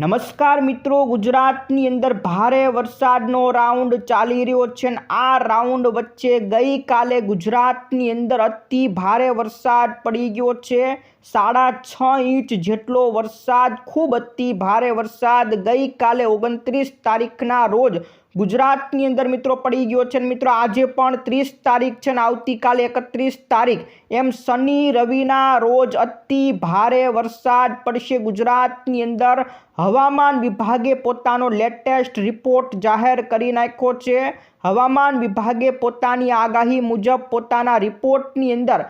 નમસ્કાર મિત્રો, ગુજરાતની અંદર ભારે વરસાદનો રાઉન્ડ ચાલી રહ્યો છે અને આ રાઉન્ડ વચ્ચે ગઈકાલે ગુજરાતની અંદર અતિ ભારે વરસાદ પડી ગયો છે. સાડા છ ઇંચ જેટલો વરસાદ, ખૂબ અતિ ભારે વરસાદ ગઈકાલે ઓગણત્રીસ તારીખના રોજ ગુજરાતની અંદર મિત્રો પડી ગયો છે મિત્રો, આજે પણ ત્રીસ તારીખ છે ને આવતીકાલે એકત્રીસ તારીખ. એમ શનિ રવિના રોજ અતિ ભારે વરસાદ પડશે ગુજરાતની અંદર. હવામાન વિભાગે પોતાનો લેટેસ્ટ રિપોર્ટ જાહેર કરી નાખ્યો છે. હવામાન વિભાગે પોતાની આગાહી મુજબ પોતાના રિપોર્ટની અંદર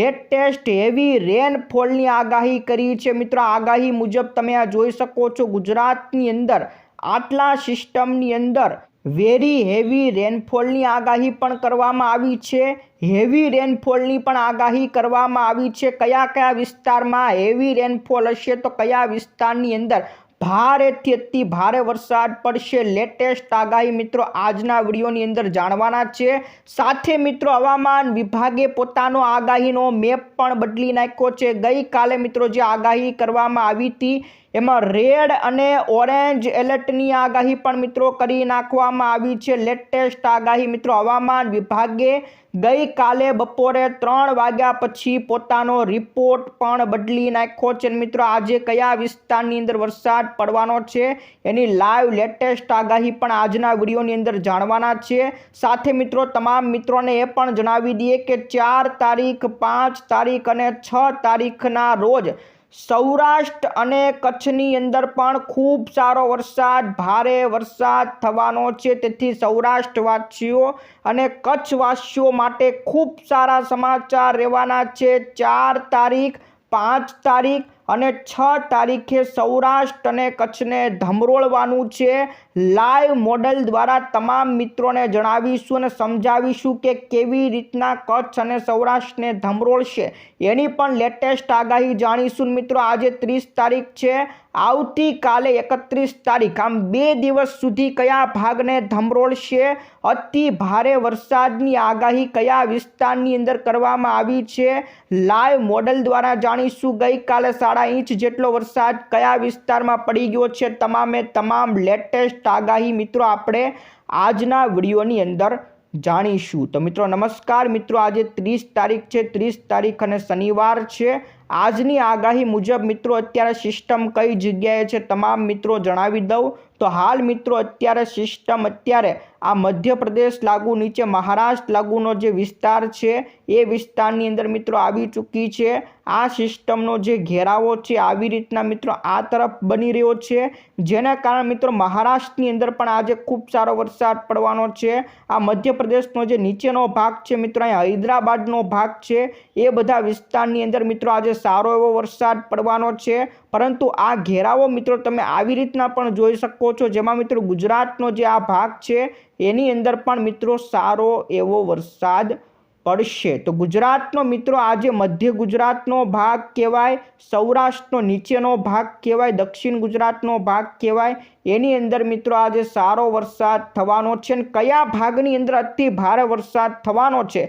લેટેસ્ટ હેવી રેનફોલની આગાહી કરી છે. મિત્રો, આગાહી મુજબ તમે આ જોઈ શકો છો, ગુજરાતની અંદર આટલા સિસ્ટમની અંદર વેરી હેવી રેનફોલની આગાહી પણ કરવામાં આવી છે. હેવી રેનફોલની પણ આગાહી કરવામાં આવી છે. કયા કયા વિસ્તારમાં હેવી રેનફોલ હશે તો કયા વિસ્તારની અંદર ભારેથી અતિ ભારે વરસાદ પડશે. લેટેસ્ટ આગાહી મિત્રો આજના વિડીયોની અંદર જાણવાના છે. સાથે મિત્રો હવામાન વિભાગે પોતાનો આગાહીનો મેપ પણ બદલી નાખ્યો છે. ગઈકાલે મિત્રો જે આગાહી કરવામાં આવી હતી એમાં રેડ અને ઓરેન્જ એલર્ટની આગાહી પણ મિત્રો કરી નાખવામાં આવી છે. લેટેસ્ટ આગાહી મિત્રો હવામાન વિભાગે ગઈકાલે બપોરે ત્રણ વાગ્યા પછી પોતાનો રિપોર્ટ પણ બદલી નાખ્યો છે. મિત્રો આજે કયા વિસ્તારની અંદર વરસાદ પડવાનો છે એની લાઈવ લેટેસ્ટ આગાહી પણ આજના વિડીયોની અંદર જાણવાના છે. સાથે મિત્રો તમામ મિત્રોને એ પણ જણાવી દઈએ કે ચાર તારીખ, પાંચ તારીખ અને છ તારીખના રોજ સૌરાષ્ટ્ર અને કચ્છની અંદર પણ ખૂબ સારો વરસાદ, ભારે વરસાદ થવાનો છે. તેથી સૌરાષ્ટ્રવાસીઓ અને કચ્છવાસીઓ માટે ખૂબ સારા સમાચાર રહેવાના છે. ચાર તારીખ, પાંચ તારીખ અને છ તારીખે સૌરાષ્ટ્ર અને કચ્છને ધમરોળવાનું છે. લાઈવ મોડલ દ્વારા તમામ મિત્રોને જણાવીશું અને સમજાવીશું કે કેવી રીતના કચ્છ અને સૌરાષ્ટ્રને ધમરોળશે. એની પણ લેટેસ્ટ આગાહી જાણીશું. મિત્રો, આજે ત્રીસ તારીખ છે. આવતીકાલે એકત્રીસ તારીખ, આમ બે દિવસ સુધી કયા ભાગને ધમરોળશે? અતિ ભારે વરસાદની આગાહી કયા વિસ્તારની અંદર કરવામાં આવી છે? લાઈવ મોડલ દ્વારા જાણીશું. ગઈકાલે સાડા ઇંચ જેટલો વરસાદ કયા વિસ્તારમાં પડી ગયો છે તમામે તમામ લેટેસ્ટ આગાહી મિત્રો આપણે આજના વિડીયોની અંદર જાણીશું. તો મિત્રો નમસ્કાર. મિત્રો આજે ત્રીસ તારીખ છે. ત્રીસ તારીખ અને શનિવાર છે. આજની આગાહી મુજબ મિત્રો, અત્યારે સિસ્ટમ કઈ જગ્યાએ છે તમામ મિત્રો જણાવી દઉં. તો હાલ મિત્રો, અત્યારે સિસ્ટમ અત્યારે આ મધ્યપ્રદેશ લાગુ, નીચે મહારાષ્ટ્ર લાગુનો જે વિસ્તાર છે, એ વિસ્તારની અંદર મિત્રો આવી ચૂકી છે. આ સિસ્ટમનો જે ઘેરાવો છે, આવી રીતના મિત્રો આ તરફ બની રહ્યો છે. જેના કારણે મિત્રો મહારાષ્ટ્રની અંદર પણ આજે ખૂબ સારો વરસાદ પડવાનો છે. આ મધ્યપ્રદેશનો જે નીચેનો ભાગ છે મિત્રો, અહીંયા હૈદરાબાદનો ભાગ છે, એ બધા વિસ્તારની અંદર મિત્રો આજે સારો એવો વરસાદ પડવાનો છે. પરંતુ આ ઘેરાવો મિત્રો તમે આવી રીતના પણ જોઈ શકો છો, જેમાં મિત્રો ગુજરાતનો જે આ ભાગ છે, એની અંદર પણ મિત્રો સારો એવો વરસાદ પડશે. તો ગુજરાતનો મિત્રો આજે મધ્ય ગુજરાતનો ભાગ કહેવાય, સૌરાષ્ટ્રનો નીચેનો ભાગ કહેવાય, દક્ષિણ ગુજરાતનો ભાગ કહેવાય. એની અંદર મિત્રો આજે સારો વરસાદ થવાનો છે અને કયા ભાગની અંદર અતિ ભારે વરસાદ થવાનો છે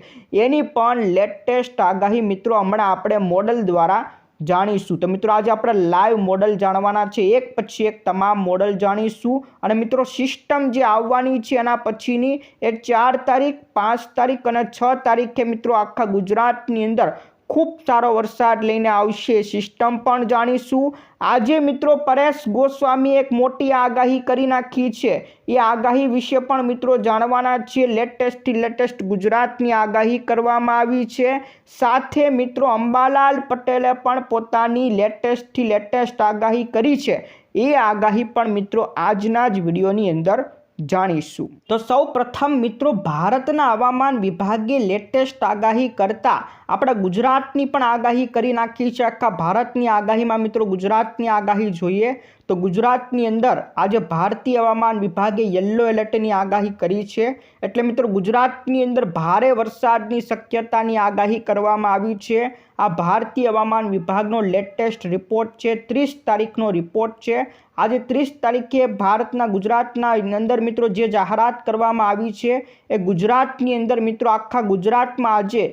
એની પણ લેટેસ્ટ આગાહી મિત્રો હમણાં આપણે મોડલ દ્વારા જાણીશું. તો મિત્રો, આજે આપણે લાઈવ મોડલ જાણવાના છે. એક પછી એક તમામ મોડલ જાણીશું. અને મિત્રો સિસ્ટમ જે આવવાની છે, એના પછીની એ ચાર તારીખ, પાંચ તારીખ અને છ તારીખે મિત્રો આખા ગુજરાતની અંદર ખૂબ સારો વરસાદ લઈને આવશે સિસ્ટમ પણ જાણીશું. આજે મિત્રો પરેશ ગોસ્વામી એક મોટી આગાહી કરી નાખી છે. એ આગાહી વિશે પણ મિત્રો જાણવાના છીએ લેટેસ્ટથી લેટેસ્ટ ગુજરાતની આગાહી કરવામાં આવી છે. સાથે મિત્રો અંબાલાલ પટેલે પણ પોતાની લેટેસ્ટથી લેટેસ્ટ આગાહી કરી છે. એ આગાહી પણ મિત્રો આજના જ વિડીયોની અંદર જાણીશું. તો સૌ પ્રથમ મિત્રો, ભારતના હવામાન વિભાગે લેટેસ્ટ આગાહી કરતાં આપણા ગુજરાતની પણ આગાહી કરી નાખી છે. આખા ભારતની આગાહીમાં મિત્રો, ગુજરાતની આગાહી જોઈએ તો ગુજરાતની અંદર આજે ભારતીય હવામાન વિભાગે યલો એલર્ટની આગાહી કરી છે. એટલે મિત્રો, ગુજરાતની અંદર ભારે વરસાદની શક્યતાની આગાહી કરવામાં આવી છે. આ ભારતીય હવામાન વિભાગનો લેટેસ્ટ રિપોર્ટ છે, ત્રીસ તારીખનો રિપોર્ટ છે. આજે ત્રીસ તારીખે ભારતના ગુજરાતના અંદર મિત્રો જે જાહેરાત કરવામાં આવી છે, એ ગુજરાતની અંદર મિત્રો આખા ગુજરાતમાં આજે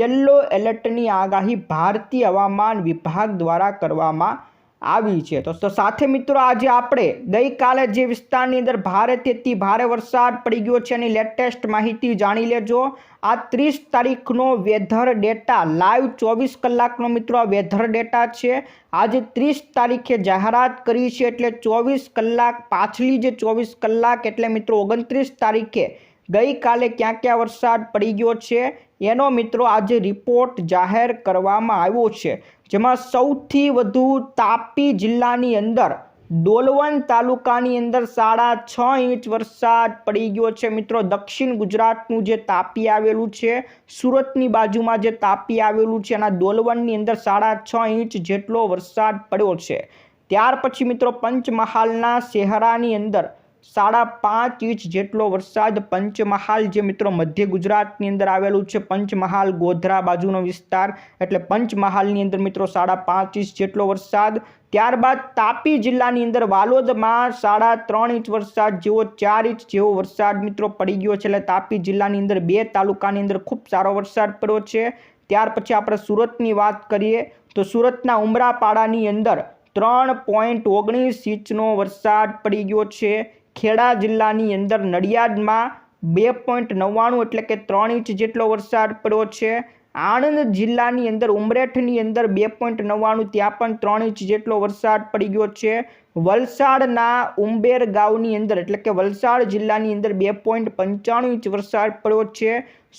યલો એલર્ટની આગાહી ભારતીય હવામાન વિભાગ દ્વારા કરવામાં આવી છે. તો સાથે મિત્રો આજે આપણે ગઈકાલે જે વિસ્તારની અંદર ભારેથી તેથી ભારે વરસાદ પડી ગયો છે એની લેટેસ્ટ માહિતી જાણી લેજો. આ ત્રીસ તારીખનો વેધર ડેટા, લાઈવ ચોવીસ કલાકનો મિત્રો આ વેધર ડેટા છે. આજે ત્રીસ તારીખે જાહેરાત કરી છે એટલે ચોવીસ કલાક, પાછલી જે ચોવીસ કલાક એટલે મિત્રો ઓગણત્રીસ તારીખે ગઈકાલે ક્યાં ક્યાં વરસાદ પડી ગયો છે, એનો મિત્રો આજે રિપોર્ટ જાહેર કરવામાં આવ્યો છે. જેમાં સૌથી વધુ તાપી જિલ્લાની અંદર ડોલવણ તાલુકાની અંદર સાડા છ ઇંચ વરસાદ પડી ગયો છે. મિત્રો, દક્ષિણ ગુજરાતનું જે તાપી આવેલું છે, સુરતની બાજુમાં જે તાપી આવેલું છે, એના ડોલવણની અંદર સાડા છ ઇંચ જેટલો વરસાદ પડ્યો છે. ત્યાર પછી મિત્રો, પંચમહાલના શહેરાની અંદર સાડા પાંચ ઇંચ જેટલો વરસાદ પંચમહાલ જે મિત્રો મધ્ય ગુજરાતની અંદર આવેલું છે. પંચમહાલ ગોધરા બાજુનો વિસ્તાર, એટલે પંચમહાલની અંદર મિત્રો સાડા પાંચ ઇંચ જેટલો વરસાદ ત્યારબાદ તાપી જિલ્લાની અંદર વાલોદમાં સાડા ત્રણ ઇંચ વરસાદ જેવો, ચાર ઇંચ જેવો વરસાદ મિત્રો પડી ગયો છે. એટલે તાપી જિલ્લાની અંદર બે તાલુકાની અંદર ખૂબ સારો વરસાદ પડ્યો છે. ત્યાર પછી આપણે સુરતની વાત કરીએ તો સુરતના ઉમરાપાડાની અંદર ત્રણ પોઈન્ટ ઓગણીસ ઇંચનો વરસાદ પડી ગયો છે. ખેડા જિલ્લાની અંદર નડિયાદમાં બે પોઈન્ટ નવ્વાણું એટલે કે ત્રણ ઇંચ જેટલો વરસાદ પડ્યો છે. આણંદ જિલ્લાની અંદર ઉમરેઠની અંદર બે પોઈન્ટ નવ્વાણું, ત્યાં પણ ત્રણ ઇંચ જેટલો વરસાદ પડી ગયો છે. વલસાડના ઉંબેર ગામની અંદર, એટલે કે વલસાડ જિલ્લાની અંદર બે પોઈન્ટ પંચાણું ઇંચ વરસાદ પડ્યો છે.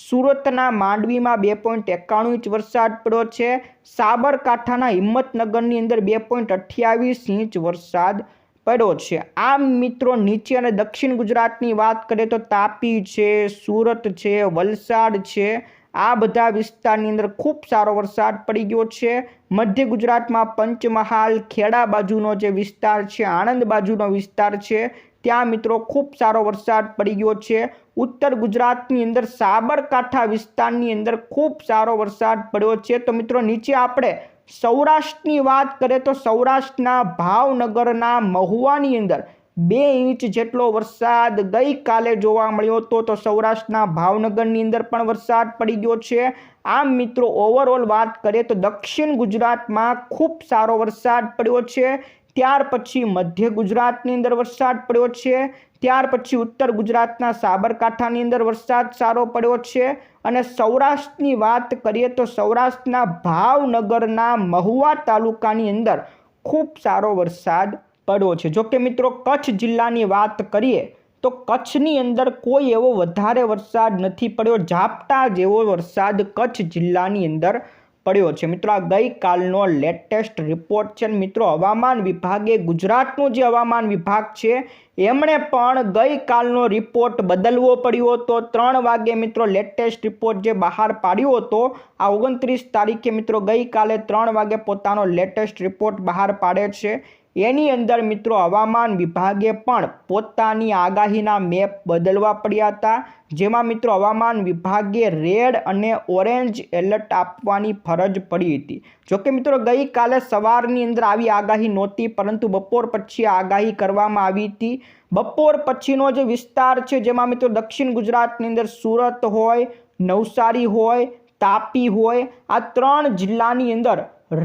સુરતના માંડવીમાં બે પોઈન્ટ એકાણું ઇંચ વરસાદ પડ્યો છે. સાબરકાંઠાના હિંમતનગરની અંદર બે પોઈન્ટ અઠ્યાવીસ ઇંચ વરસાદ પડ્યો છે. આમ મિત્રો, નીચે અને દક્ષિણ ગુજરાતની વાત કરીએ તો તાપી છે, સુરત છે, વલસાડ છે. આ બધા વિસ્તારની અંદર ખૂબ સારો વરસાદ પડી ગયો છે. મધ્ય ગુજરાતમાં પંચમહાલ ખેડા બાજુનો જે વિસ્તાર છે, આણંદ બાજુનો વિસ્તાર છે, ત્યાં મિત્રો ખૂબ સારો વરસાદ પડી ગયો છે. ઉત્તર ગુજરાતની અંદર સાબરકાંઠા વિસ્તારની અંદર ખૂબ સારો વરસાદ પડ્યો છે. તો મિત્રો નીચે આપણે સૌરાષ્ટ્રની વાત કરીએ તો સૌરાષ્ટ્રના ભાવનગરના મહુવાની અંદર બે ઇંચ જેટલો વરસાદ ગઈકાલે જોવા મળ્યો હતો, તો સૌરાષ્ટ્રના ભાવનગરની અંદર પણ વરસાદ પડી ગયો છે. આમ મિત્રો ઓવરઓલ વાત કરીએ તો દક્ષિણ ગુજરાતમાં ખૂબ સારો વરસાદ પડ્યો છે. ત્યાર પછી મધ્ય ગુજરાતની અંદર વરસાદ પડ્યો છે. ત્યાર પછી ઉત્તર ગુજરાતના સાબરકાંઠાની અંદર વરસાદ સારો પડ્યો છે. અને સૌરાષ્ટ્રની વાત કરીએ તો સૌરાષ્ટ્રના ભાવનગરના મહુવા તાલુકાની અંદર ખૂબ સારો વરસાદ પડ્યો છે. જો કે મિત્રો, કચ્છ જિલ્લાની વાત કરીએ તો કચ્છની અંદર કોઈ એવો વધારે વરસાદ નથી પડ્યો. ઝાપટા જેવો વરસાદ કચ્છ જિલ્લાની અંદર પડ્યો છે. મિત્રો, આ ગઈકાલનો લેટેસ્ટ રિપોર્ટ છે. મિત્રો, હવામાન વિભાગે ગુજરાતનો જે હવામાન વિભાગ છે, એમણે પણ ગઈકાલનો રિપોર્ટ બદલવો પડ્યો હતો. ત્રણ વાગે મિત્રો, લેટેસ્ટ રિપોર્ટ જે બહાર પાડ્યો હતો, આ ઓગણત્રીસ તારીખે મિત્રો ગઈકાલે ત્રણ વાગે પોતાનો લેટેસ્ટ રિપોર્ટ બહાર પાડે છે. એની અંદર મિત્રો હવામાન વિભાગે પણ પોતાની આગાહીના મેપ બદલવા પડ્યા હતા. જેમાં મિત્રો હવામાન વિભાગે રેડ અને ઓરેન્જ એલર્ટ આપવાની ફરજ પડી હતી. જોકે મિત્રો ગઈકાલે સવારની અંદર આવી આગાહી નહોતી, પરંતુ બપોર પછી આગાહી કરવામાં આવી હતી. બપોર પછીનો જે વિસ્તાર છે, જેમાં મિત્રો દક્ષિણ ગુજરાતની અંદર સુરત હોય, નવસારી હોય, તાપી હોય, આ ત્રણ જિલ્લાની અંદર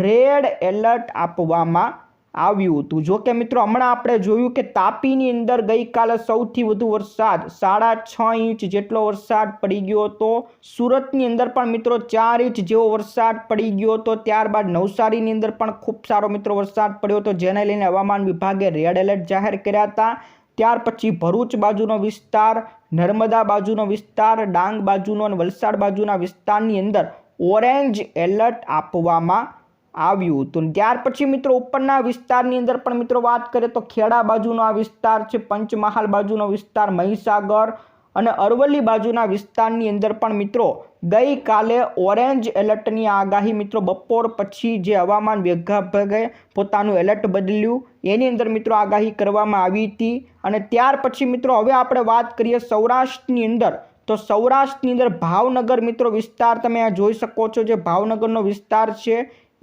રેડ એલર્ટ આપવામાં આવ્યું હતું. જો કે મિત્રો, હમણાં આપણે જોયું કે તાપીની અંદર ગઈકાલે સૌથી વધુ વરસાદ સાડા છ ઇંચ જેટલો વરસાદ પડી ગયો હતો. સુરતની અંદર પણ મિત્રો ચાર ઇંચ જેવો વરસાદ પડી ગયો હતો. ત્યારબાદ નવસારીની અંદર પણ ખૂબ સારો મિત્રો વરસાદ પડ્યો હતો, જેને લઈને હવામાન વિભાગે રેડ એલર્ટ જાહેર કર્યા હતા. ત્યાર પછી ભરૂચ બાજુનો વિસ્તાર, નર્મદા બાજુનો વિસ્તાર, ડાંગ બાજુનો અને વલસાડ બાજુના વિસ્તારની અંદર ઓરેન્જ એલર્ટ આપવામાં આવ્યું હતું. ત્યાર પછી મિત્રો ઉપરના વિસ્તારની અંદર પણ મિત્રો વાત કરીએ તો ખેડા બાજુનો આ વિસ્તાર છે, પંચમહાલ બાજુનો વિસ્તાર, મહીસાગર અને અરવલ્લી બાજુના વિસ્તારની અંદર પણ મિત્રો ગઈકાલે ઓરેન્જ એલર્ટની આગાહી મિત્રો બપોર પછી જે હવામાન વિભાગે પોતાનું એલર્ટ બદલ્યું. એની અંદર મિત્રો આગાહી કરવામાં આવી હતી અને ત્યાર પછી મિત્રો હવે આપણે વાત કરીએ સૌરાષ્ટ્રની અંદર. તો સૌરાષ્ટ્રની અંદર ભાવનગર મિત્રો વિસ્તાર તમે આ જોઈ શકો છો જે ભાવનગરનો વિસ્તાર છે.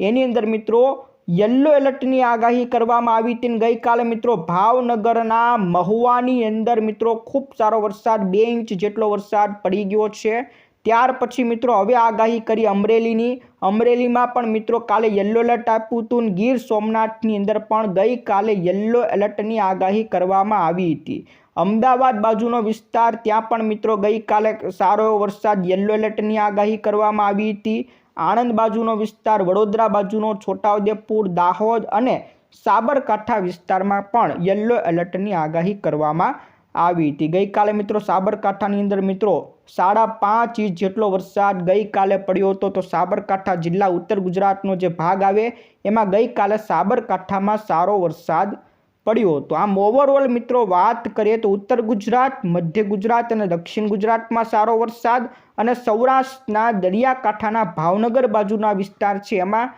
એની અંદર મિત્રો યલો એલર્ટની આગાહી કરવામાં આવી હતી ગઈકાલે મિત્રો ભાવનગરના મહુવાની અંદર મિત્રો ખૂબ સારો વરસાદ, બે ઇંચ જેટલો વરસાદ પડી ગયો છે. ત્યાર પછી મિત્રો હવે આગાહી કરી અમરેલીની. અમરેલીમાં પણ મિત્રો કાલે યલો એલર્ટ આપ્યું હતું ગીર સોમનાથની અંદર પણ ગઈકાલે યલો એલર્ટની આગાહી કરવામાં આવી હતી. અમદાવાદ બાજુનો વિસ્તાર, ત્યાં પણ મિત્રો ગઈકાલે સારો વરસાદ યલો એલર્ટની આગાહી કરવામાં આવી હતી. આણંદ બાજુનો વિસ્તાર, વડોદરા બાજુનો, છોટાઉદેપુર, દાહોદ અને સાબરકાંઠા વિસ્તારમાં પણ યલો એલર્ટની આગાહી કરવામાં આવી હતી. ગઈકાલે મિત્રો સાબરકાંઠાની અંદર મિત્રો સાડા પાંચ ઇંચ જેટલો વરસાદ ગઈકાલે પડ્યો હતો, તો સાબરકાંઠા જિલ્લા ઉત્તર ગુજરાતનો જે ભાગ આવે, એમાં ગઈકાલે સાબરકાંઠામાં સારો વરસાદ પડ્યો હતો. આમ ઓવરઓલ મિત્રો વાત કરીએ તો ઉત્તર ગુજરાત, મધ્ય ગુજરાત અને દક્ષિણ ગુજરાતમાં સારો વરસાદ અને સૌરાષ્ટ્રના દરિયાકાંઠાના ભાવનગર બાજુના વિસ્તાર છે. એમાં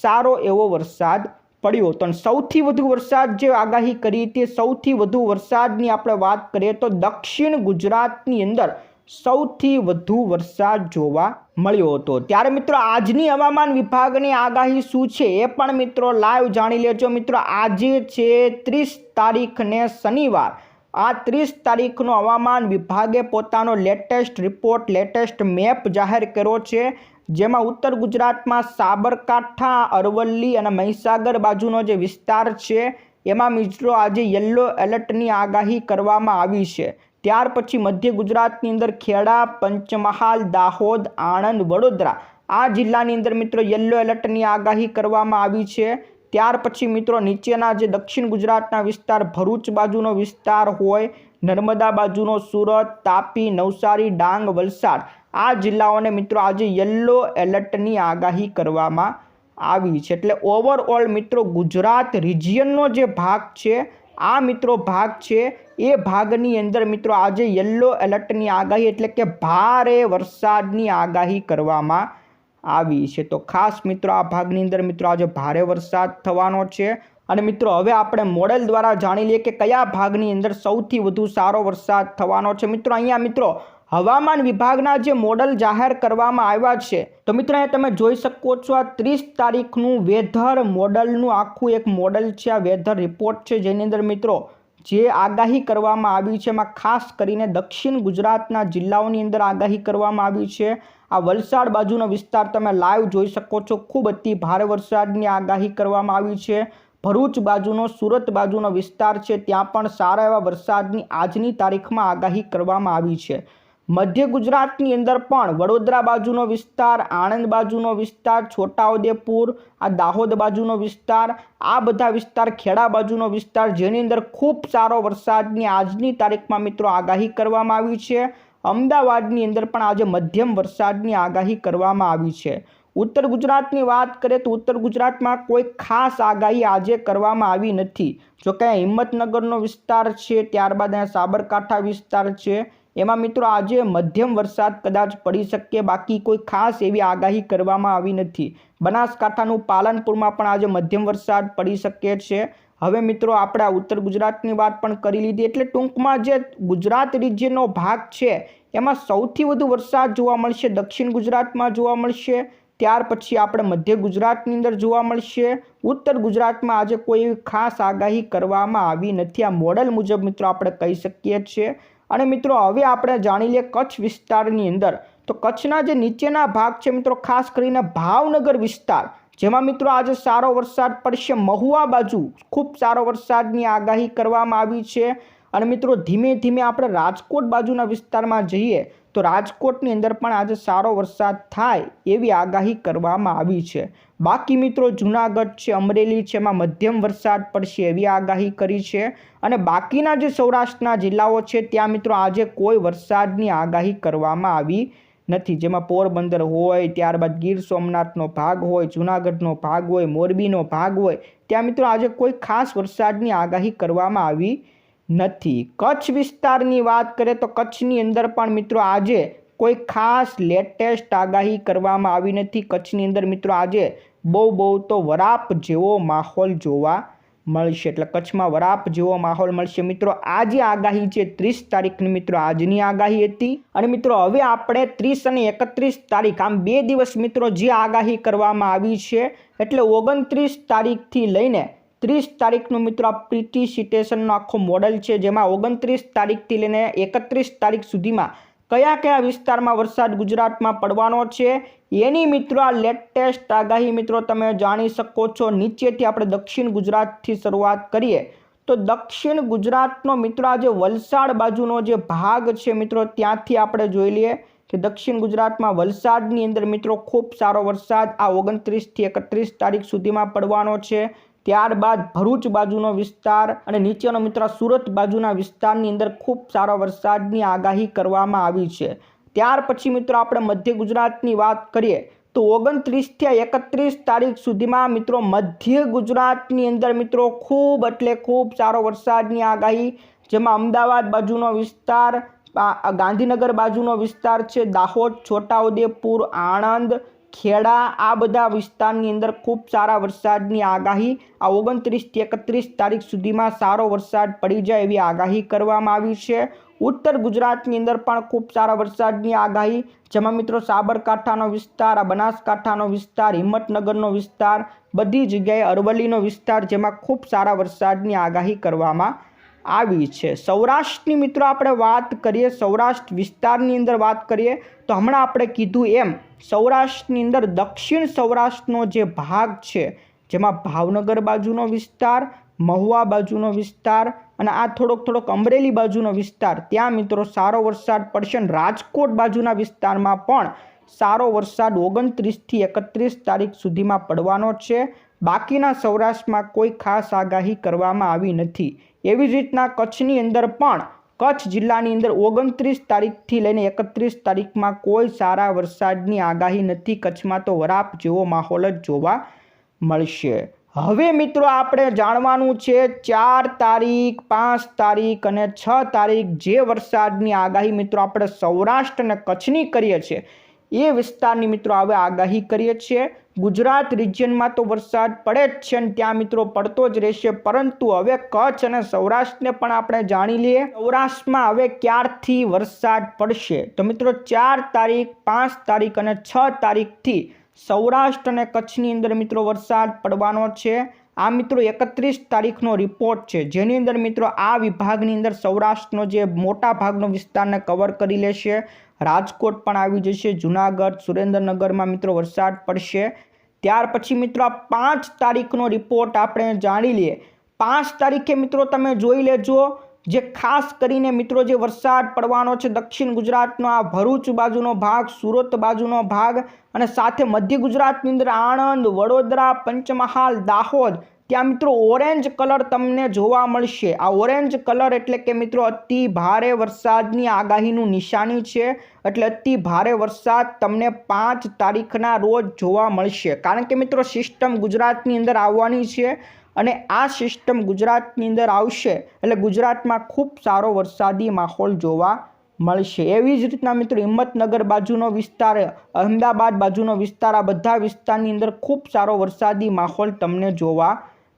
સારો એવો વરસાદ પડ્યો હતો. અને સૌથી વધુ વરસાદ જે આગાહી કરી તે સૌથી વધુ વરસાદની આપણે વાત કરીએ તો દક્ષિણ ગુજરાતની અંદર સૌથી વધુ વરસાદ જોવા મળ્યો હતો. ત્યારે મિત્રો આજની હવામાન વિભાગની આગાહી શું છે એ પણ મિત્રો લાઈવ જાણી લેજો. મિત્રો આજે છે ત્રીસ તારીખને શનિવાર. આ ત્રીસ તારીખનો હવામાન વિભાગે પોતાનો લેટેસ્ટ રિપોર્ટ, લેટેસ્ટ મેપ જાહેર કર્યો છે, જેમાં ઉત્તર ગુજરાતમાં સાબરકાંઠા, અરવલ્લી અને મહીસાગર બાજુનો જે વિસ્તાર છે, એમાં મિત્રો આજે યલો એલર્ટની આગાહી કરવામાં આવી છે. ત્યાર પછી મધ્ય ગુજરાતની અંદર ખેડા, પંચમહાલ, દાહોદ, આણંદ, વડોદરા આ જિલ્લાની અંદર મિત્રો યલો એલર્ટની આગાહી કરવામાં આવી છે. ત્યાર પછી મિત્રો નીચેના જે દક્ષિણ ગુજરાતના વિસ્તાર, ભરૂચ બાજુનો વિસ્તાર હોય, નર્મદા બાજુનો સુરત, તાપી, નવસારી, ડાંગ, વલસાડ, આ જિલ્લાઓને મિત્રો આજે યલો એલર્ટની આગાહી કરવામાં આવી છે. એટલે ઓવરઓલ મિત્રો ગુજરાત રિજિયનનો જે ભાગ છે, આ મિત્રો ભાગ છે, એ ભાગની અંદર મિત્રો આજે યલો એલર્ટની આગાહી એટલે કે ભારે વરસાદની આગાહી કરવામાં આવી છે. તો ખાસ મિત્રો, આ ભાગની અંદર મિત્રો, આજે ભારે વરસાદ થવાનો છે. અને મિત્રો, હવે આપણે મોડેલ દ્વારા જાણી લઈએ કે કયા ભાગની અંદર સૌથી વધુ સારો વરસાદ થવાનો છે. મિત્રો, અહીંયા મિત્રો, હવામાન વિભાગના જે મોડલ જાહેર કરવામાં આવ્યા છે, તો મિત્રો, અહીંયા તમે જોઈ શકો છો આ ત્રીસ તારીખનું વેધર મોડલનું આખું એક મોડલ છે. આ વેધર રિપોર્ટ છે જેની અંદર મિત્રો, જે આગાહી કરવામાં આવી છે. એમાં ખાસ કરીને દક્ષિણ ગુજરાતના જિલ્લાઓની અંદર આગાહી કરવામાં આવી છે. આ વલસાડ બાજુનો વિસ્તાર તમે લાઈવ જોઈ શકો છો. ખૂબ અતિ ભારે વરસાદની આગાહી કરવામાં આવી છે. ભરૂચ બાજુનો, સુરત બાજુનો વિસ્તાર છે, ત્યાં પણ સારા એવા વરસાદની આજની તારીખમાં આગાહી કરવામાં આવી છે. મધ્ય ગુજરાતની અંદર પણ વડોદરા બાજુનો વિસ્તાર, આણંદ બાજુનો વિસ્તાર, છોટાઉદેપુર, આ દાહોદ બાજુનો વિસ્તાર, આ બધા વિસ્તાર, ખેડા બાજુનો વિસ્તાર જેની અંદર ખૂબ સારો વરસાદની આજની તારીખમાં મિત્રો આગાહી કરવામાં આવી છે. અમદાવાદની અંદર પણ આજે મધ્યમ વરસાદની આગાહી કરવામાં આવી છે. ઉત્તર ગુજરાતની વાત કરીએ તો ઉત્તર ગુજરાતમાં કોઈ ખાસ આગાહી આજે કરવામાં આવી નથી. જો કે હિંમતનગરનો વિસ્તાર છે, ત્યારબાદ અહીંયા સાબરકાંઠા વિસ્તાર છે. એમાં મિત્રો આજે મધ્યમ વરસાદ કદાચ પડી શકે, બાકી કોઈ ખાસ એવી આગાહી કરવામાં આવી નથી. બનાસકાંઠાનું પાલનપુરમાં પણ આજે મધ્યમ વરસાદ પડી શકે છે. હવે મિત્રો, આપણે ઉત્તર ગુજરાતની વાત પણ કરી લીધી. એટલે ટૂંકમાં જે ગુજરાત રિજિયનનો ભાગ છે, એમાં સૌથી વધુ વરસાદ જોવા મળશે દક્ષિણ ગુજરાતમાં જોવા મળશે. ત્યાર પછી આપણે મધ્ય ગુજરાતની અંદર જોવા મળશે. ઉત્તર ગુજરાતમાં આજે કોઈ ખાસ આગાહી કરવામાં આવી નથી. આ મોડલ મુજબ મિત્રો આપણે કહી શકીએ છીએ. અને મિત્રો, હવે આપણે જાણી લઈએ કચ્છ વિસ્તારની અંદર. તો કચ્છના જે નીચેના ભાગ છે મિત્રો, ખાસ કરીને ભાવનગર વિસ્તાર. જેમાં મિત્રો આજે સારો વરસાદ પડશે. મહુવા બાજુ ખૂબ સારો વરસાદની આગાહી કરવામાં આવી છે. અને મિત્રો ધીમે ધીમે આપણે રાજકોટ બાજુના વિસ્તારમાં જઈએ તો રાજકોટની અંદર પણ આજે સારો વરસાદ થાય એવી આગાહી કરવામાં આવી છે. બાકી મિત્રો જુનાગઢ છે, અમરેલી છે, એમાં મધ્યમ વરસાદ પડશે એવી આગાહી કરી છે. અને બાકીના જે સૌરાષ્ટ્રના જિલ્લાઓ છે, ત્યાં મિત્રો આજે કોઈ વરસાદની આગાહી કરવામાં આવી નથી. જેમાં પોરબંદર હોય, ત્યારબાદ ગીર સોમનાથનો ભાગ હોય, જુનાગઢનો ભાગ હોય, મોરબીનો ભાગ હોય, ત્યાં મિત્રો આજે કોઈ ખાસ વરસાદની આગાહી કરવામાં આવી નથી. કચ્છ વિસ્તારની વાત કરીએ તો કચ્છની અંદર પણ મિત્રો આજે કોઈ ખાસ લેટેસ્ટ આગાહી કરવામાં આવી નથી. કચ્છની અંદર મિત્રો આજે બહુ બહુ તો વરાપ જેવો માહોલ જોવા મળશે એટલે કચ્છમાં વરાપ જેવો માહોલ મળશે. મિત્રો આ જે આગાહી છે ત્રીસ તારીખની. મિત્રો, આજની આગાહી હતી. અને મિત્રો, હવે આપણે ત્રીસ અને એકત્રીસ તારીખ, આમ બે દિવસ મિત્રો, જે આગાહી કરવામાં આવી છે, એટલે ઓગણત્રીસ તારીખથી લઈને ત્રીસ તારીખનું મિત્રો, આ પ્રીટી સિટેશનનો આખો મોડલ છે, જેમાં ઓગણત્રીસ તારીખથી લઈને એકત્રીસ તારીખ સુધીમાં કયા કયા વિસ્તારમાં વરસાદ ગુજરાતમાં પડવાનો છે? એની મિત્રો આ લેટેસ્ટ આગાહી મિત્રો તમે જાણી શકો છો. નીચેથી આપણે દક્ષિણ ગુજરાતથી શરૂઆત કરીએ. તો દક્ષિણ ગુજરાતનો મિત્રો આજે વલસાડ બાજુનો જે ભાગ છે મિત્રો, ત્યાંથી આપણે જોઈ લઈએ કે દક્ષિણ ગુજરાતમાં વલસાડની અંદર મિત્રો ખૂબ સારો વરસાદ આ ઓગણત્રીસથી એકત્રીસ તારીખ સુધીમાં પડવાનો છે. ત્યારબાદ ભરૂચ બાજુનો વિસ્તાર અને નીચેનો મિત્ર સુરત બાજુના વિસ્તારની અંદર ખૂબ સારા વરસાદની આગાહી કરવામાં આવી છે. ત્યાર પછી મિત્રો આપણે મધ્ય ગુજરાતની વાત કરીએ તો ઓગણત્રીસથી એકત્રીસ તારીખ સુધીમાં મિત્રો મધ્ય ગુજરાતની અંદર મિત્રો ખૂબ એટલે ખૂબ સારો વરસાદની આગાહી, જેમાં અમદાવાદ બાજુનો વિસ્તાર ગાંધીનગર બાજુનો વિસ્તાર છે, દાહોદ, છોટાઉદેપુર, આણંદ ખેડા, આ બધા વિસ્તારની અંદર ખૂબ સારા વરસાદની આગાહી. આ ઓગણત્રીસથી એકત્રીસ તારીખ સુધીમાં સારો વરસાદ પડી જાય એવી આગાહી કરવામાં આવી છે. ઉત્તર ગુજરાતની અંદર પણ ખૂબ સારા વરસાદની આગાહી. જેમાં મિત્રો સાબરકાંઠાનો વિસ્તાર, આ બનાસકાંઠાનો વિસ્તાર, હિંમતનગરનો વિસ્તાર, બધી જગ્યાએ અરવલ્લીનો વિસ્તાર જેમાં ખૂબ સારા વરસાદની આગાહી કરવામાં આવી છે. સૌરાષ્ટ્રની મિત્રો આપણે વાત કરીએ, સૌરાષ્ટ્ર વિસ્તારની અંદર વાત કરીએ, તો હમણાં આપણે કીધું એમ, સૌરાષ્ટ્રની અંદર દક્ષિણ સૌરાષ્ટ્રનો જે ભાગ છે, જેમાં ભાવનગર બાજુનો વિસ્તાર, મહુવા બાજુનો વિસ્તાર અને આ થોડોક થોડોક અમરેલી બાજુનો વિસ્તાર, ત્યાં મિત્રો સારો વરસાદ પડશે રાજકોટ બાજુના વિસ્તારમાં પણ સારો વરસાદ ઓગણત્રીસથી એકત્રીસ તારીખ સુધીમાં પડવાનો છે. બાકીના સૌરાષ્ટ્રમાં કોઈ ખાસ આગાહી કરવામાં આવી નથી. એવી જ રીતના કચ્છની અંદર પણ કચ્છ જિલ્લાની અંદર ઓગણત્રીસ તારીખથી લઈને એકત્રીસ તારીખમાં કોઈ સારા વરસાદની આગાહી નથી. કચ્છમાં તો વરાપ જેવો માહોલ જ જોવા મળશે. હવે મિત્રો આપણે જાણવાનું છે ચાર તારીખ, પાંચ તારીખ અને છ તારીખ જે વરસાદની આગાહી મિત્રો આપણે સૌરાષ્ટ્ર અને કચ્છની કરીએ છીએ. એ વિસ્તારની મિત્રો હવે આગાહી કરીએ છીએ. ગુજરાત રિજિયનમાં તો વરસાદ પડે જ છે અને ત્યાં મિત્રો પડતો જ રહેશે. પરંતુ હવે કચ્છ અને સૌરાષ્ટ્રને પણ આપણે જાણી લઈએ. સૌરાષ્ટ્રમાં હવે ક્યારથી વરસાદ પડશે? તો મિત્રો ચાર તારીખ, પાંચ તારીખ અને છ તારીખથી સૌરાષ્ટ્ર અને કચ્છની અંદર મિત્રો વરસાદ પડવાનો છે. આ મિત્રો એકત્રીસ તારીખનો રિપોર્ટ છે. જેની અંદર મિત્રો આ વિભાગની અંદર સૌરાષ્ટ્રનો જે મોટા ભાગનો વિસ્તારને કવર કરી લેશે. રાજકોટ પણ આવી જશે. જુનાગઢ, સુરેન્દ્રનગરમાં મિત્રો વરસાદ પડશે. ત્યાર પછી મિત્રો આ પાંચ તારીખનો રિપોર્ટ આપણે જાણી લઈએ. પાંચ તારીખે મિત્રો તમે જોઈ લેજો. જે ખાસ કરીને મિત્રો જે વરસાદ પડવાનો છે દક્ષિણ ગુજરાતનો, આ ભરૂચ બાજુનો ભાગ, સુરત બાજુનો ભાગ અને સાથે મધ્ય ગુજરાતની અંદર આણંદ, વડોદરા, પંચમહાલ, દાહોદ, ત્યાં મિત્રો ઓરેન્જ કલર તમને જોવા મળશે. આ ઓરેન્જ કલર એટલે કે મિત્રો અતિ ભારે વરસાદની આગાહીનું નિશાની છે. એટલે અતિ ભારે વરસાદ તમને પાંચ તારીખના રોજ જોવા મળશે. કારણ કે મિત્રો સિસ્ટમ ગુજરાતની અંદર આવવાની છે. અને આ સિસ્ટમ ગુજરાતની અંદર આવશે એટલે ગુજરાતમાં ખૂબ સારો વરસાદી માહોલ જોવા મળશે. એવી જ રીતના મિત્રો હિંમતનગર બાજુનો વિસ્તાર, અમદાવાદ બાજુનો વિસ્તાર, આ બધા વિસ્તારની અંદર ખૂબ સારો વરસાદી માહોલ તમને જોવા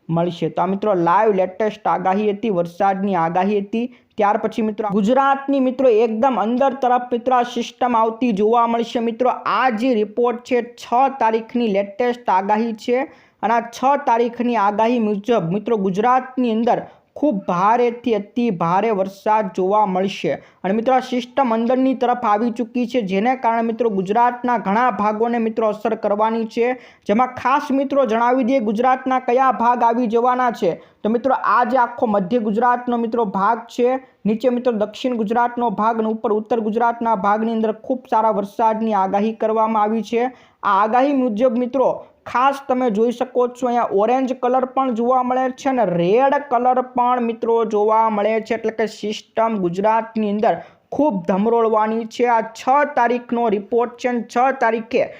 મળશે. તો આ મિત્રો લાઈવ લેટેસ્ટ આગાહી હતી, વરસાદની આગાહી હતી. ત્યાર પછી મિત્રો ગુજરાતની મિત્રો એકદમ અંદર તરફ મિત્રો આ સિસ્ટમ આવતી જોવા મળશે. મિત્રો આ જે રિપોર્ટ છે, છ તારીખની લેટેસ્ટ આગાહી છે. અને આ છ તારીખની આગાહી મુજબ મિત્રો ગુજરાતની અંદર ખૂબ ભારેથી અતિ ભારે વરસાદ જોવા મળશે. અને મિત્રો આ સિસ્ટમ અંદરની તરફ આવી ચૂકી છે, જેને કારણે મિત્રો ગુજરાતના ઘણા ભાગોને મિત્રો અસર કરવાની છે. જેમાં ખાસ મિત્રો જણાવી દઈએ, ગુજરાતના કયા ભાગ આવી જવાના છે? તો મિત્રો આ જે આખો મધ્ય ગુજરાતનો મિત્રો ભાગ છે. નીચે મિત્રો દક્ષિણ ગુજરાતનો ભાગ અને ઉપર ઉત્તર ગુજરાતના ભાગની અંદર ખૂબ સારા વરસાદની આગાહી કરવામાં આવી છે. આ આગાહી મુજબ મિત્રો ખાસ તમે જોઈ શકો છો, અહીંયા ઓરેન્જ કલર પણ જોવા મળે છે અને રેડ કલર પણ મિત્રો જોવા મળે છે. એટલે કે સિસ્ટમ ગુજરાતની અંદર ખૂબ ધમરોળવાની છે. આ છ તારીખનો રિપોર્ટ છે અને છ તારીખે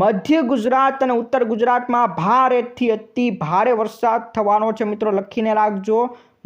મધ્ય ગુજરાત અને ઉત્તર ગુજરાતમાં ભારેથી અતિ ભારે વરસાદ થવાનો છે. મિત્રો લખીને રાખજો,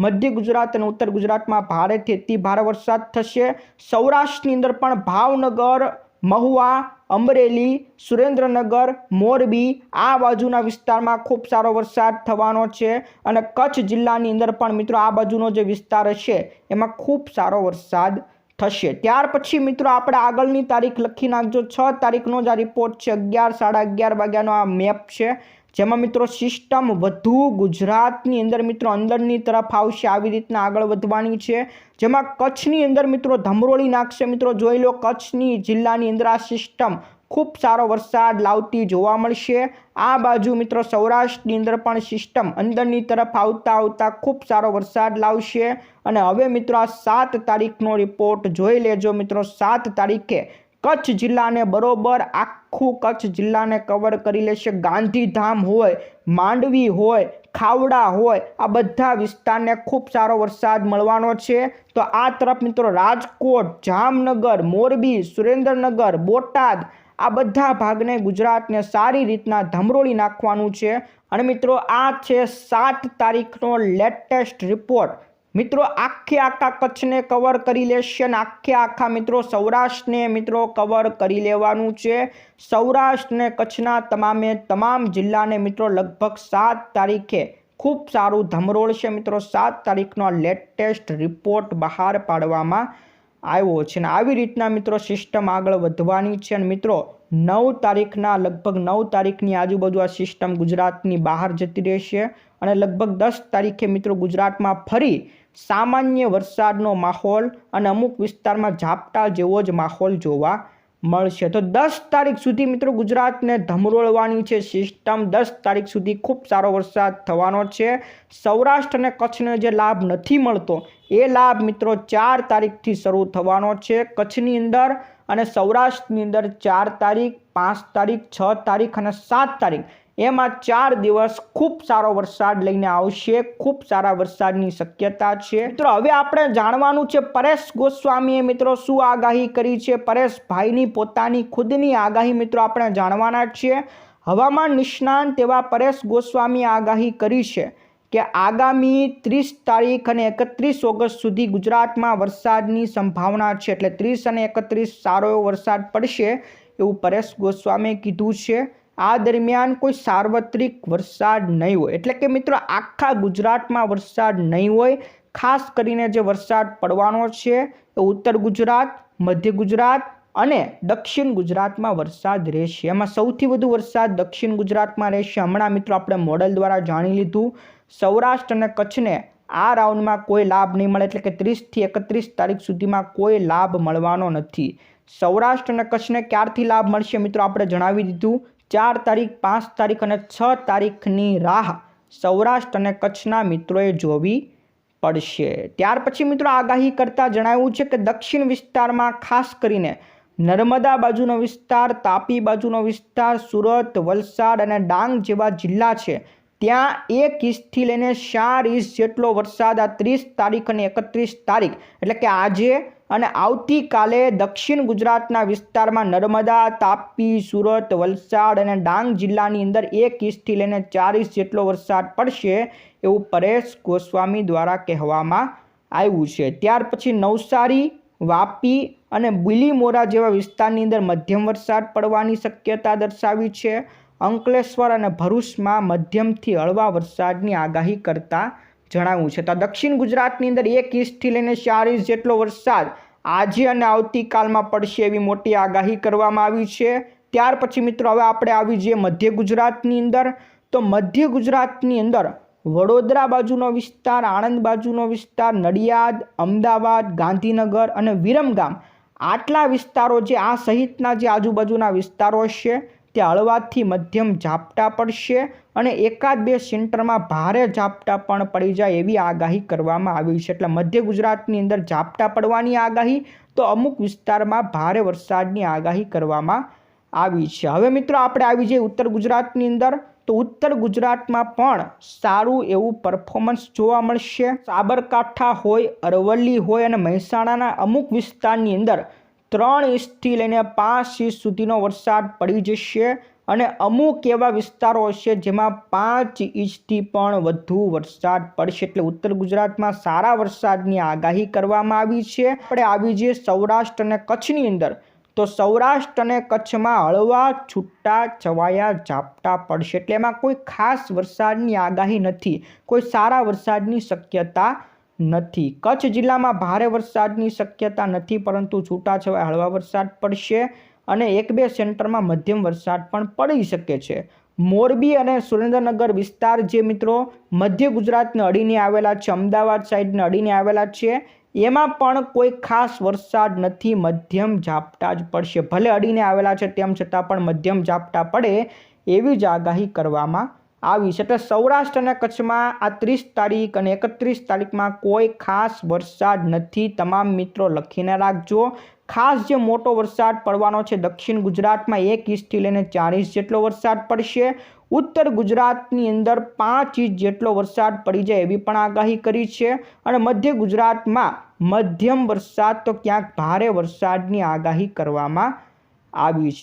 મધ્ય ગુજરાત અને ઉત્તર ગુજરાતમાં ભારેથી અતિ ભારે વરસાદ થશે. સૌરાષ્ટ્રની અંદર પણ ભાવનગર મહુવા, અમરેલી, સુરેન્દ્રનગર, મોરબી આ બાજુના વિસ્તારમાં ખૂબ સારો વરસાદ થવાનો છે અને કચ્છ જિલ્લાની અંદર પણ મિત્રો આ બાજુનો જે વિસ્તાર હશે એમાં ખૂબ સારો વરસાદ થશે. ત્યાર પછી મિત્રો આપણે આગળની તારીખ લખી નાખજો. છ તારીખનો જ આ રિપોર્ટ છે. અગિયાર, સાડા અગિયાર વાગ્યાનો આ મેપ છે. જેમાં મિત્રો સિસ્ટમ વધુ ગુજરાતની અંદર મિત્રો અંદરની તરફ આવશે, આવી રીતના આગળ વધવાની છે. જેમાં કચ્છની અંદર મિત્રો ધમરોળી નાખશે. મિત્રો જોઈ લો, કચ્છની જિલ્લાની અંદર આ સિસ્ટમ ખૂબ સારો વરસાદ લાવતી જોવા મળશે. આ બાજુ મિત્રો સૌરાષ્ટ્રની અંદર પણ સિસ્ટમ અંદરની તરફ આવતા આવતા ખૂબ સારો વરસાદ લાવશે. અને હવે મિત્રો આ સાત તારીખનો રિપોર્ટ જોઈ લેજો મિત્રો. સાત તારીખે કચ્છ જિલ્લાને બરોબર આખું કચ્છ જિલ્લાને કવર કરી લેશે. ગાંધીધામ હોય, માંડવી હોય, ખાવડા હોય, આ બધા વિસ્તારને ખૂબ સારો વરસાદ મળવાનો છે. તો આ તરફ મિત્રો રાજકોટ, જામનગર, મોરબી, સુરેન્દ્રનગર, બોટાદ, આ બધા ભાગને ગુજરાતને સારી રીતના ધમરોળી નાખવાનું છે. અને મિત્રો આ છે સાત તારીખનો લેટેસ્ટ રિપોર્ટ મિત્રો, આખે આખા કચ્છને કવર કરી લેશે અને આખે આખા મિત્રો સૌરાષ્ટ્રને મિત્રો કવર કરી લેવાનું છે. સૌરાષ્ટ્રને, કચ્છના તમામે તમામ જિલ્લાને મિત્રો લગભગ સાત તારીખે ખૂબ સારું ધમરોળ છે મિત્રો. સાત તારીખનો લેટેસ્ટ રિપોર્ટ બહાર પાડવામાં આવ્યો છે અને આવી રીતના મિત્રો સિસ્ટમ આગળ વધવાની છે. અને મિત્રો, નવ તારીખના, લગભગ નવ તારીખની આજુબાજુ આ સિસ્ટમ ગુજરાતની બહાર જતી રહેશે અને લગભગ દસ તારીખે મિત્રો ગુજરાતમાં ફરી સામાન્ય વરસાદનો માહોલ અને અમુક વિસ્તારમાં ઝાપટા જેવો જ માહોલ જોવા મળશે. તો દસ તારીખ સુધી મિત્રો ગુજરાતને ધમરોળવાની છે સિસ્ટમ. દસ તારીખ સુધી ખૂબ સારો વરસાદ થવાનો છે. સૌરાષ્ટ્ર અને કચ્છને જે લાભ નથી મળતો, એ લાભ મિત્રો ચાર તારીખથી શરૂ થવાનો છે. કચ્છની અંદર અને સૌરાષ્ટ્રની અંદર ચાર તારીખ પાંચ તારીખ, છ તારીખ અને સાત તારીખ. એમાં ચાર દિવસ ખૂબ સારો વરસાદ લઈને આવશે, ખૂબ સારા વરસાદની શક્યતા છે. મિત્રો, હવે આપણે જાણવાનું છે પરેશ ગોસ્વામીએ મિત્રો શું આગાહી કરી છે? પરેશભાઈની પોતાની ખુદની આગાહી મિત્રો આપણે જાણવાના છીએ હવામાન નિષ્ણાંત એવા પરેશ ગોસ્વામીએ આગાહી કરી છે કે આગામી ત્રીસ તારીખ અને એકત્રીસ ઓગસ્ટ સુધી ગુજરાતમાં વરસાદની સંભાવના છે. એટલે ત્રીસ અને એકત્રીસ સારો એવો વરસાદ પડશે. એવું પરેશ ગોસ્વામીએ કીધું છે, આ દરમિયાન કોઈ સાર્વત્રિક વરસાદ નહીં હોય. એટલે કે મિત્રો, આખા ગુજરાતમાં વરસાદ નહીં હોય, ખાસ કરીને જે વરસાદ પડવાનો છે એ ઉત્તર ગુજરાત, મધ્ય ગુજરાત અને દક્ષિણ ગુજરાતમાં વરસાદ રહેશે. એમાં સૌથી વધુ વરસાદ દક્ષિણ ગુજરાતમાં રહેશે. હમણાં મિત્રો, આપણે મોડલ દ્વારા જાણી લીધું, સૌરાષ્ટ્ર અને કચ્છને આ રાઉન્ડમાં કોઈ લાભ નહીં મળે. એટલે કે ત્રીસથી એકત્રીસ તારીખ સુધીમાં કોઈ લાભ મળવાનો નથી. સૌરાષ્ટ્ર અને કચ્છને ક્યારથી લાભ મળશે મિત્રો આપણે જણાવી દીધું? ચાર તારીખ, પાંચ તારીખ અને છ તારીખની રાહ સૌરાષ્ટ્ર અને કચ્છના મિત્રોએ જોવી પડશે. ત્યાર પછી મિત્રો આગાહી કરતાં જણાવ્યું છે કે દક્ષિણ વિસ્તારમાં ખાસ કરીને નર્મદા બાજુનો વિસ્તાર, તાપી બાજુનો વિસ્તાર, સુરત, વલસાડ અને ડાંગ જેવા જિલ્લા છે, ત્યાં એક ઇંચથી લઈને ચાર ઇંચ જેટલો વરસાદ આ ત્રીસ તારીખ અને એકત્રીસ તારીખ, એટલે કે આજે અને આવતીકાલે દક્ષિણ ગુજરાતના વિસ્તારમાં નર્મદા, તાપી, સુરત, વલસાડ અને ડાંગ જિલ્લાની અંદર એક ઇંચથી લઈને ચાર ઇંચ જેટલો વરસાદ પડશે એવું પરેશ ગોસ્વામી દ્વારા કહેવામાં આવ્યું છે. ત્યાર પછી નવસારી, વાપી અને બિલીમોરા જેવા વિસ્તારની અંદર મધ્યમ વરસાદ પડવાની શક્યતા દર્શાવી છે. અંકલેશ્વર અને ભરૂચમાં મધ્યમથી હળવા વરસાદની આગાહી કરતા જણાવ્યું છે. તો દક્ષિણ ગુજરાતની અંદર એક ઇંચથી લઈને ચાર ઇંચ જેટલો વરસાદ આજે અને આવતીકાલમાં પડશે એવી મોટી આગાહી કરવામાં આવી છે. ત્યાર પછી મિત્રો હવે આપણે આવી જઈએ મધ્ય ગુજરાતની અંદર. તો મધ્ય ગુજરાતની અંદર વડોદરા બાજુનો વિસ્તાર, આણંદ બાજુનો વિસ્તાર, નડિયાદ, અમદાવાદ, ગાંધીનગર અને વિરમગામ આટલા વિસ્તારો જે આ સહિતના જે આજુબાજુના વિસ્તારો છે ત્યાં હળવાથી મધ્યમ ઝાપટા પડશે અને એકાદ બે સેન્ટરમાં ભારે ઝાપટા પણ પડી જાય એવી આગાહી કરવામાં આવી છે. એટલે મધ્ય ગુજરાતની અંદર ઝાપટા પડવાની આગાહી, તો અમુક વિસ્તારમાં ભારે વરસાદની આગાહી કરવામાં આવી છે. હવે મિત્રો, આપણે આવી જઈએ ઉત્તર ગુજરાતની અંદર. તો ઉત્તર ગુજરાતમાં પણ સારું એવું પરફોર્મન્સ જોવા મળશે. સાબરકાંઠા હોય, અરવલ્લી હોય અને મહેસાણાના અમુક વિસ્તારની અંદર ત્રણ ઇંચથી લઈને પાંચ ઇંચ સુધીનો વરસાદ પડી જશે અને અમુક એવા વિસ્તારો હશે જેમાં પાંચ ઇંચથી પણ વધુ વરસાદ પડશે. એટલે ઉત્તર ગુજરાતમાં સારા વરસાદની આગાહી કરવામાં આવી છે. આપણે આવી જઈએ સૌરાષ્ટ્ર અને કચ્છની અંદર. તો સૌરાષ્ટ્ર અને કચ્છમાં હળવા, છૂટા, છવાયા, ઝાપટા પડશે. એટલે એમાં કોઈ ખાસ વરસાદની આગાહી નથી. કોઈ સારા વરસાદની શક્યતા નથી. કચ્છ જિલ્લામાં ભારે વરસાદની શક્યતા નથી, પરંતુ છૂટાછવાયા હળવા વરસાદ પડશે અને એક બે સેન્ટરમાં મધ્યમ વરસાદ પણ પડી શકે છે. મોરબી અને સુરેન્દ્રનગર વિસ્તાર જે મિત્રો મધ્ય ગુજરાતને અડીને આવેલા છે, અમદાવાદ સાઈડને અડીને આવેલા છે, એમાં પણ કોઈ ખાસ વરસાદ નથી. મધ્યમ ઝાપટા જ પડશે. ભલે અડીને આવેલા છે, તેમ છતાં પણ મધ્યમ ઝાપટા પડે એવી જ આગાહી કરવામાં આવી છે એટલે સૌરાષ્ટ્ર અને કચ્છમાં આ ત્રીસ તારીખ અને એકત્રીસ તારીખમાં કોઈ ખાસ વરસાદ નથી. તમામ મિત્રો લખીને રાખજો. ખાસ જે મોટો વરસાદ પડવાનો છે, દક્ષિણ ગુજરાતમાં એક ઇંચથી લઈને ચાર જેટલો વરસાદ પડશે. ઉત્તર ગુજરાતની અંદર પાંચ ઇંચ જેટલો વરસાદ પડી જાય એવી પણ આગાહી કરી છે. અને મધ્ય ગુજરાતમાં મધ્યમ વરસાદ તો ક્યાંક ભારે વરસાદની આગાહી કરવામાં આવી છે